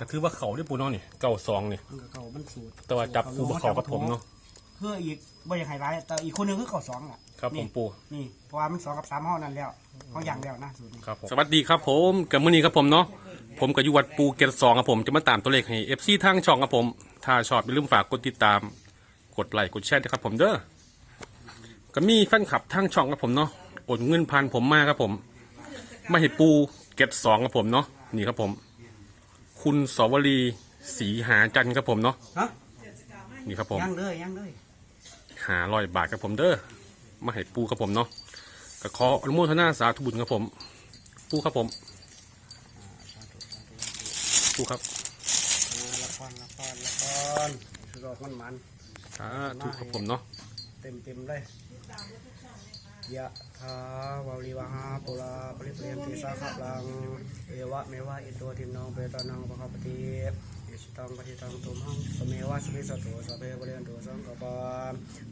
ก็ถือว่าเขาได้ปูเนาะนี่เก่าสองนี่ มันก็เขามันสูตรแต่ว่าจับปูบ่เขากับผมเนาะ เพื่ออีกบ่อยากให้ร้ายแต่อีกคนหนึงคือเขาสองอะครับผมนี่ปู นี่เพราะว่ามันสองกับสามห้อนั่นแล้วเขาอย่างแล้วนะสูตรนี้ ครับผมสวัสดีครับผมกับมื้อนี้ครับผมเนาะผมกับยุวัดปูเกตสองครับผมจะมาตามตัวเลขให้เอฟซีทางช่องครับผม ถ้าชอบอย่าลืมฝากกดติดตามกดไลค์กดแชร์ด้วยครับผมเด้อก็มีแฟนคลับทางช่องครับผมเนาะโอนเงินพันผมมาครับผม มาให้ปูเกตสองครับผมเนาะนี่ครับผม คุณสวรีศรีหาจันทร์ครับผมเนาะฮะนี่ครับผมยังเลยยังเลยหาร้อยบาทครับผมเด้อมาให้ปูครับผมเนาะก็ขออนุโมทนาสาธุบุญครับผม ปูครับผม ปูครับอ่าละครละครละครสุดยอดมันมันสาธุครับผมเนาะ เต็มเต็มๆเลย ยะทาวาลิวหาปุราปริเปรมติสาขะลัง เอวะเมวะอิโตทิมนองเปตานังปะคปติ อิสตังปฏิตังตุมหังสเมวะสมิสตุสพเพวเรนตุสังกปา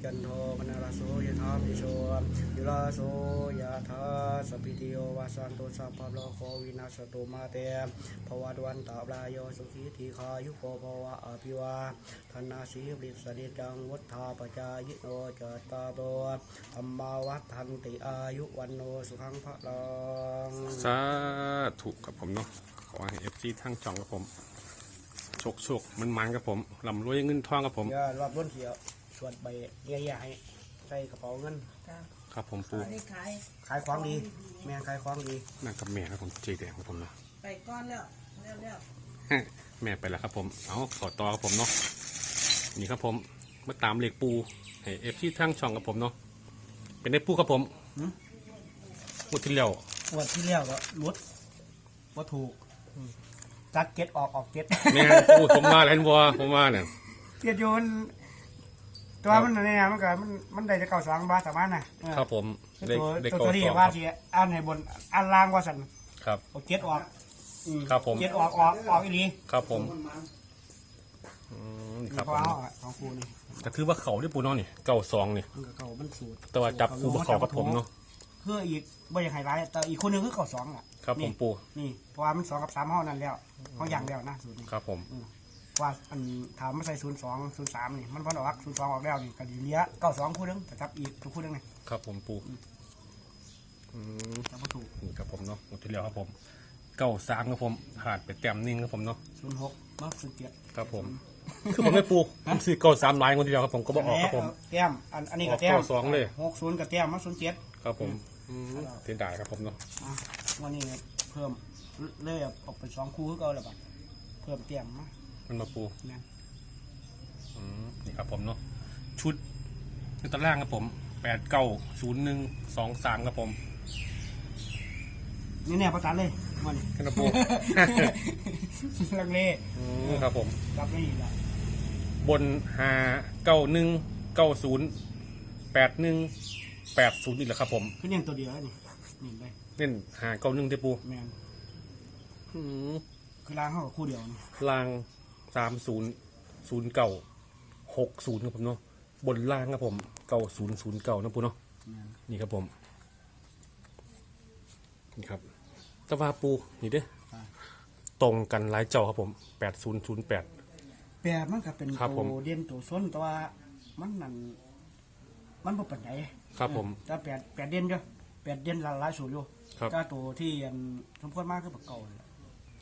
จันโทปนาลโสยธามิโชยุลาโสยะธาสพิติโยวาสันตุสัพพะโลกโควินาศตุมาเตภวัตวันตาบรายโยสุขีทีคายุโกภวะอภิวาธนาสีบริสดิจังวุฒาปจายโนจตตาโตธรรมาวัฏันติอายุวันโนสุขังพระลังสาธุครับผมเนาะขอให้เอฟซีทั้งช่องครับผม โชคโชคมันมันครับผมลำรวยเงินทองครับผมอย่ารอบรุ่นเขียวสวดใบใหญ่ๆใส่กระเป๋าเงินครับผมปูอันนี้ขายขายของดี แม่งขายของดีนั่งกับแม่ครับผมเจแดงครับผมเนาะ ไปก้อนแล้วแล้วแล้วแม่ไปแล้วครับผม เอาขอต่อครับผมเนาะ นี่ครับผม มาตามเหล็กปูให้เอฟซีทั้งช่องครับผมเนาะ เป็นได้ปูครับผมหมดที่แล้วงวันที่แล้วก็ลดว่าถูกอืม จัดเก็ตออกออกเก็ตแม่ปูผมมาแล้วบัวผมว่าเนี่ยเกียรโยนตัวมันเนี่ยมันก็มันมันได้จะเก่าสองบาทสามารถน่ะเออครับผมตัวได้ตัวได้ตัวเก้าที่สองคว่ารับที่อันให้บนอันล่างว่าสันครับ เอาเก็ตออกอืครับผม เก็ตออกออกออกอีนีครับผมอืมครับเพผราะมเอาอะของคูนี่ก็ถือว่าเขาได้ปูเนาะนี่เก้าสองนี่มันก็เก่ามันสูตรแต่ว่าจับปูบ่เขากับผมเนาะเพื่ออีกบ่อยากให้ร้ายแต่อีกคนหนึงคือเก่าสองอะ ครับผมนี่ปูนี่เพราะว่ามันสองกับสามห้อนั่นแล้วเขาอย่างแล้วนะสูตรนี้ครับผมว่าอันถามมาใส่ศูนย์สองศูนย์สามนี่มันพอออกศูนย์สองออกแล้วนี่ก็ดีเลี้ยเก้าสองคู่หนึงแต่จับอีกทุกคู่หนึงนี่ครับผมปูอืมจับบ่ถูกนี่ครับผมเนาะหมดที่แล้วครับผมเก้าสามครับผมขาดไปแต้มหนึงครับผมเนาะศูนย์หกมาศูนย์เจ็ดครับผม คือผมไม่ปูผมซื้อเก้าสามลายคนทีเดียวครับผมก็บอกออกครับผม แต้มอันอันนี้ก็แต้มออกเก้าสองเลย หกศูนย์กับแต้มมาศูนย์เจ็ด ครับผมอืมเสียดายครับผมเนาะ อะ วันนี้เพิ่มเลยออกเป็นสองคู่คือเก่าแล้วป่ะเพิ่มแต้มมามันมาปูเนี่ยอืมนี่ครับผมเนาะชุดในตารางครับผมแปดเก้าศูนย์หนึ่งสองสามครับผมนี่แน่ประกันเลยมันขึ้นมาปูลังเลอืมครับผมรับไม่ดีละบนหาเก้าหนึ่งเก้าศูนย์แปดหนึ่งแปดศูนย์นี่แหละครับผมคือยังตัวเดียวแล้วนี่นี่เลย เล่นหาเก้าหนึ่งที่ปูแมนอืมคือล้างเข้ากับคู่เดียวนี่ล่างสามศูนย์ศูนย์เก้าหกศูนย์ครับผมเนาะบนล่างครับผมเก้าศูนย์ศูนย์เก้านะปูเนาะแม่นนี่ครับผมนี่ครับตะวาปูนี่เด้ออ่าตรงกันหลายเจ้าครับผมแปดศูนย์ศูนย์แปด แปดมันก็เป็นครับผม ตัวเด่นตัวส้นแต่ว่ามันนั่นมันบ่ปานใดครับผม แต่แปดแปดเด่นอยู่ แปดเด่นหลายสูตรอยู่ครับ ก็ตัวที่อันสมควรมากคือปากเก่านั่นแหละ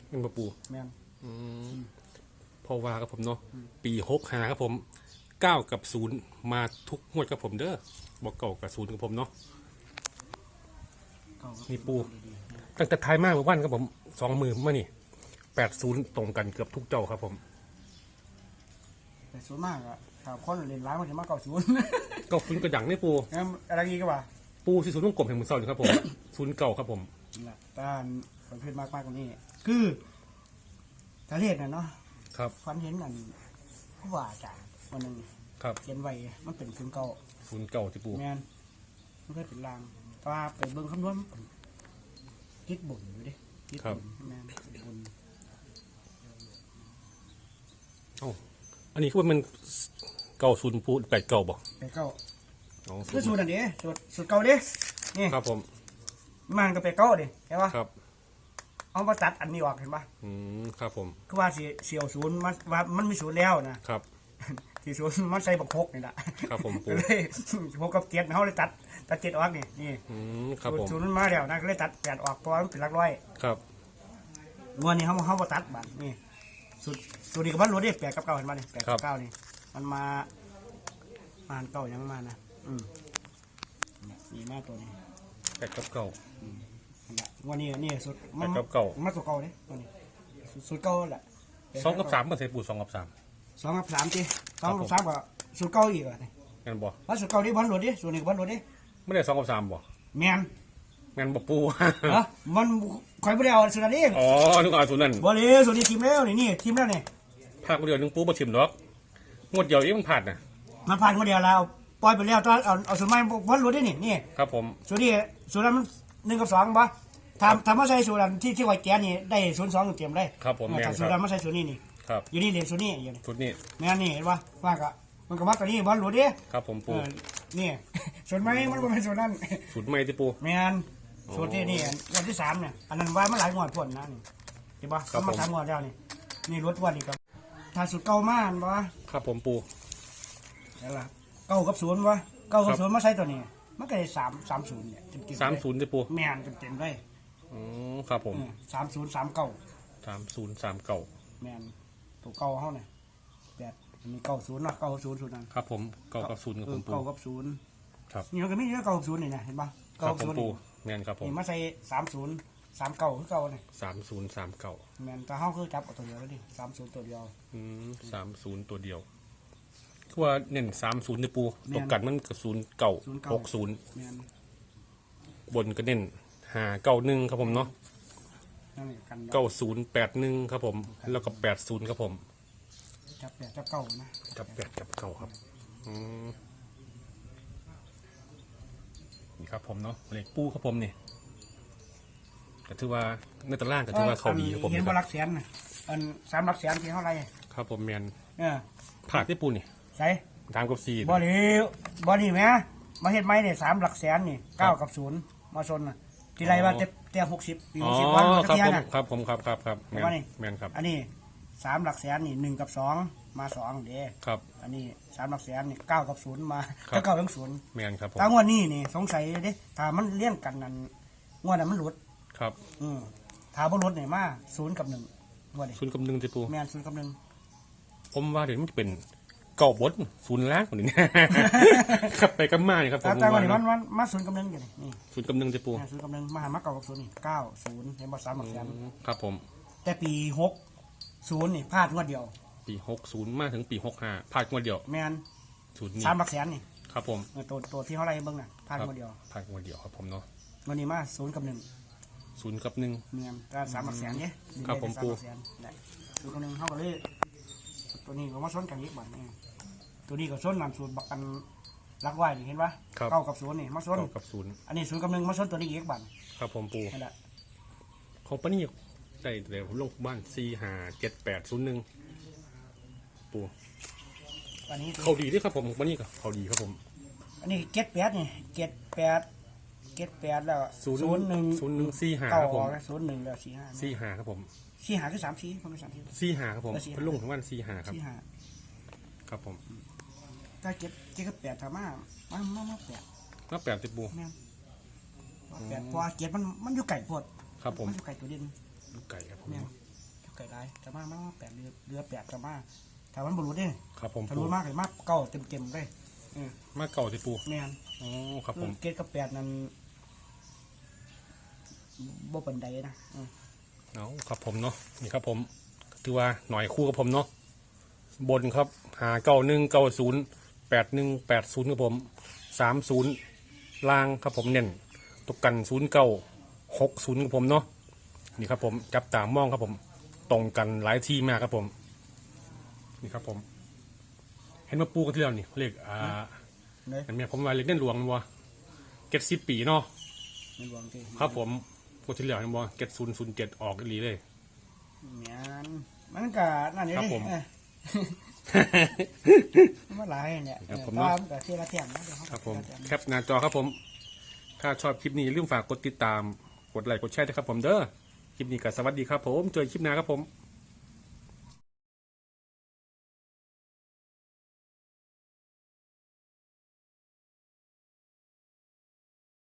เป็นมาปูแม่น อืมพอว่าครับผมเนาะปีหกหาครับผมเก้ากับศูนย์มาทุกงวดครับผมเด้อบอกเก่ากับศูนย์กับผมเนาะ เก่าก็นี่ปู ตั้งแต่ท้ายมากเมื่อวันครับผมสองมือมานี่แปดศูนย์ตรงกันเกือบทุกเจ้าครับผม แต่ส่วนมากอะถ้าคนเล่นร้ายมันจะมาเก่าศูนย์ ก็ฟื้นกระดังนี่ปูงั้นอะไรอีกก็ว่า ปูที่ศูนย์ต้องกลมแห่งมือเศร้าอยู่ครับผม ศูนย์เก่าครับผม นั่นแหละแต่คนเพศมากมากกว่านี้ คือทะเลน่ะเนาะครับฟันเห็นกันผู้ว่าอาจารย์วันหนึงครับเขียนไว้มันเป็นศูนย์เก่าศูนย์เก่าที่ปู แมนมันเคยเป็นรางแต่ว่าไปเบิ่งคำนวณมันเป็นคิดบุญอยู่ดิคิดบุญแมนบุญเอ้าอันนี้คือว่ามันเก่าศูนย์ปูแปดเก่าบอกไปเก้า อ๋อคือสูตรอันนี้สูตรสูตรเก่าดินี่ครับผมมันก็ไปเก้าดิใช่ปะครับเอามาตัดอันนี้ออกเห็นปะอืมครับผมคือว่าสิเสี่ยวศูนย์มันว่ามันมีศูนย์แล้วนะครับที่ศูนย์มันใส่บักพกนี่แหละครับผมปูก็เลยหกกับเจ็ดเขาเลยตัดตัดเจ็ดออกนี่นี่อืมครับผมศูนย์มันมาแล้วนะก็เลยตัดแปดออกเพราะว่ามันเป็นหลักร้อยครับงวดนี้เขาเขามาตัดบัตรนี่สุดสุดนี้กับมันรู้ดิแปดกับเก้าเห็นปะนี่แปดกับเก้านี่มันมามาอันเก้ายังไม่มานะ อืมนี่มาตัวนี้แปดกับเก่านั่นแหละงวันนี้นี่สุดแปดกับเก้ามาตัวเก่าเนี่ยตัวนี้สุดสุดเก่าแหละสองกับสามก็ใส่ปูสองกับสามสองกับสามจีสองครับผมกับสามก็สุดเก่าอีกอะนี่แม่นบ่ว่าสุดเก่าดิบอลหลุดดิส่วนนี้ก็บอลหลุดดิไม่ได้สองกับสามบ่แมนแม่นบ่ปู ฮะมันคอยไม่ได้เอาสุดนี้อ๋อนึกเอาส่วนนั้นบอลเลยส่วนนี้ทีมแล้วนี่นี่ทีมแล้วนี่ภาคเดียวนึงปูบ่ชิมดอกงวดเดียวเองมันผ่านน่ะมันผ่านคนเดียวแล้ว ปล่อยไปแล้วตอนเอาเอาส่วนไม่บอลหลุดดินี่นี่ครับผมส่วนนี้ส่วนนั้นมันหนึ่งกับสองปะทำทำมาใส่ส่วนนั้นที่ที่ไว้แกนนี่ได้ส่วนสองเต็มเลยครับผมแม่นแต่คส่วนรันั้บนมาใส่ส่วนนี้นี่ครับอยู่นี่เรียนส่วนนี้อยู่นี่ชุดนี้แม่นนี่เห็นปะว่าก็มันก็มักตัวนี้บอลหลุดดิครับผมเอปูอนี่ส่วนไม้มันบ่เป็นส่วนนั้น ชุดใหม่ที่ปู แม่นส่วนที่นี่วันที่สามเนี่ยอันนั้นว่ามันหลายงวดพ่นนะนี่เห็นปะครับเขามาผมสามงวดแล้วนี่นี่รถวันนี่ก็ถ้าสุดเก่ามากบ่ครับผมปูเห็นละ เก้ากับศูนย์วะเก้ากับศูนย์มาใช้ตัวนี้ มันก็ได้สามสามศูนย์เนี่ยเต็มๆสามศูนย์ที่ปูแม่นเต็มๆเลยอืมครับผมสามศูนย์สามเก้าสามศูนย์สามเก่าแม่นตัวเก้าเขาเนี่ยแปดมีเก้าศูนย์เนาะเก้าศูนย์ศูนย์นั่นครับผมเก่ากับศูนย์ครับเอผอมปู เก้ากับศูนย์ครับ นี่มันก็มีเยอะเก้ากับศูนย์นี่นะเห็นปะครัเก้าบกับผมศูนย์ปูนี่แม่นครับผมนี่มาใส่สามศูนย์สามเก้าคือเก้าเนี่ยสามศูนย์สามเก่าแม่นแต่เขาคือจับกับตัวเดียวแล้วดิสามศูนย์ตัวเดียว อืมสามศูนย์ตัวเดียว คือว่าเน้นสามศูนย์ที่ปูแม่น ตกกันมันกับศูนย์เก่าศูนย์เก้าหกศูนย์แม่นบนก็เน้นหาเก้าหนึ่งครับผมเนาะนั่นแหละกันเก้าศูนย์แปดหนึ่งครับผม แล้วก็แปดศูนย์ครับผมจับแปดจับเก้านะกับแปดกับเก้าครับอืมนี่ครับผมเนาะเลขปูครับผมนี่ก็ถือว่าในตารางก็ถือว่าเขาดีครับผมเห็นนะคบ่รับรักแสนน่ะอันสามรักแสนที่เท่าไหร่ครับผมแมนเออผ่าที่ปูนี่ ใส่ตามกับซีบ่ดีบ่ดีแหม่มาเฮ็ดไหมเนี่ยสามหลักแสนนี่เก้ากับศูนย์มาชนน่ะทีไรว่าแต่แต่หกสิบปีอ๋อหกสิบวันครับเทียผมน่ะครับผมครับครับครับแมเห็นนปะนี่แมนครับ อันนี้สามหลักแสนนี่หนึ่งกับสองมาสองเด้ครับ อันนี้สามหลักแสนนี่เก้ากับศูนย์มาครับก็เก้าถึงศูนย์แมนครับผมถ้างวดนี้นี่สงสัยเด้ถ้ามันเลี้ยงกันนั่นงวดนั้นมันหลุดครับ อืมถ้าบ่หลุดนี่มาศูนย์กับหนึ่งงวดนี้ศูนย์กับหนึ่งที่ปูแม่นศูนย์กับหนึ่งผมว่าเดี๋ยวมันจะเป็น เก่าบดศูนย์ล้างกว่านี้ครับไปกับมานี่ครับผแต่มแต่วันนี้มัว่านมันมาศูนย์กับหนึ่งอยู่นี่นี่ศูนย์กับหนึ่งที่ปูแม่นศูนย์กับหนึ่งมาหามาเก้ากับศูนย์นี่เก้าศูนย์เห็นบ่สามหลักแสนครับผม แต่ปีหกศูนย์นี่พลาดงวดเดียว ปีหกศูนย์มาถึงปีหกห้าพลาดงวดเดียวแมนศูนย์นี้สามหลักแสนนี่ครับผมเออตัวตัวที่เขาไล่เบิ้งน่ะพลาดงวดเดียวพลาดงวดเดียวครับผมเนาะวันนี้มาศูนย์กับหนึ่งศูนย์กับหนึ่ง แมนก็สามหลักแสนเนี่ยครับผมสามหลักแสนได้ศูนย์กับหนึ่งเขาก็เลย ตัวนี้ก็มาซ้นกันอีกบัดนี่ตัวนี้ก็ซ้นนำสูตรบักกันรักไว้นี่เห็นปะครับ เก้ากับศูนย์นี่มาซ้นเก้ากับศูนย์อันนี้ศูนย์กับหนึ่งมาซ้นตัวนี้อีกบัดครับผมปูนั่นแหละของป้านี่ได้เดี๋ยวผมลงบ้านสี่ห้าเจ็ดแปดศูนย์หนึ่งปูอันนี้เขาดีด้วยครับผมป้านี่ก็เขาดีครับผม อันนี้เจ็ดแปดนี่เจ็ดแปดเจ็ดแปดแล้วศูนย์ศูนย์หนึ่งศูนย์หนึ่งสี่ห้าเก้าครับผมศูนย์หนึ่งแล้วสี่ห้าสี่ห้าครับผม สี่ห้าคือสามสี่ผมเป็นสามสี่สี่ห้าครับผมแล้วสี่ห้าเพิ่นลงทั้งวันสี่ห้าครับสี่ห้าครับผมถ้าเก็บเก็บก็แปดถ้ามามามามาแปดก็แปดติดปูแม่นแปดเพราะว่าเก็บมันมันอยู่ไก่พดครับผมนอยู่ไก่ตัวเด่นลูกไก่ครับผมแม่นอยู่ไก่ได้ถ้ามามามาแปดเรือเรือแปดถ้ามาถ้ามันบรุษเด้ครับผมถ้าปูรู้มากเลยมากเก้าเต็มเต็มๆเลยมาเก่าติดปูแม่น อ๋อครับผมเก็บกับแปดนั้นบ่ปันใดนะอืม เอาครับผมเนาะนี่ครับผมถือว่าหน่อยคู่กับผมเนาะบนครับหาเก้าหนึ่งเก้าศูนย์แปดหนึ่งแปดศูนย์ครับผมสามศูนย์ล่างครับผมเน้นตกกันศูนย์เก้าหกศูนย์ครับผมเนาะนี่ครับผมจับตามมองครับผมตรงกันหลายที่มากครับผม นี่ครับผม เห็นมาปูกันที่แล้วนี่เลขอ่าเลยเห็นไหมผมว่าเลขเด่นหลวงวะเก็ดสิบปีเนาะในหลวงที่ครับผม ปูที่แล้วเห็นบ่เก็ดศูนย์ศูนย์เจ็ดออกอีหลีเลยแม่นมันก็นั่นนี่ครับผม เออมันมาหลายเนี่ยครับผมเออเนาะตามกับที่ละเทียมนะเดี๋ยวเขาครับผม เทียแคปหน้าจอครับผม ถ้าชอบคลิปนี้อย่าลืมฝากกดติดตาม กดไลค์กดแชร์ด้วยครับผมเด้อ คลิปนี้ก็สวัสดีครับผม เจอกันคลิปหน้าครับผม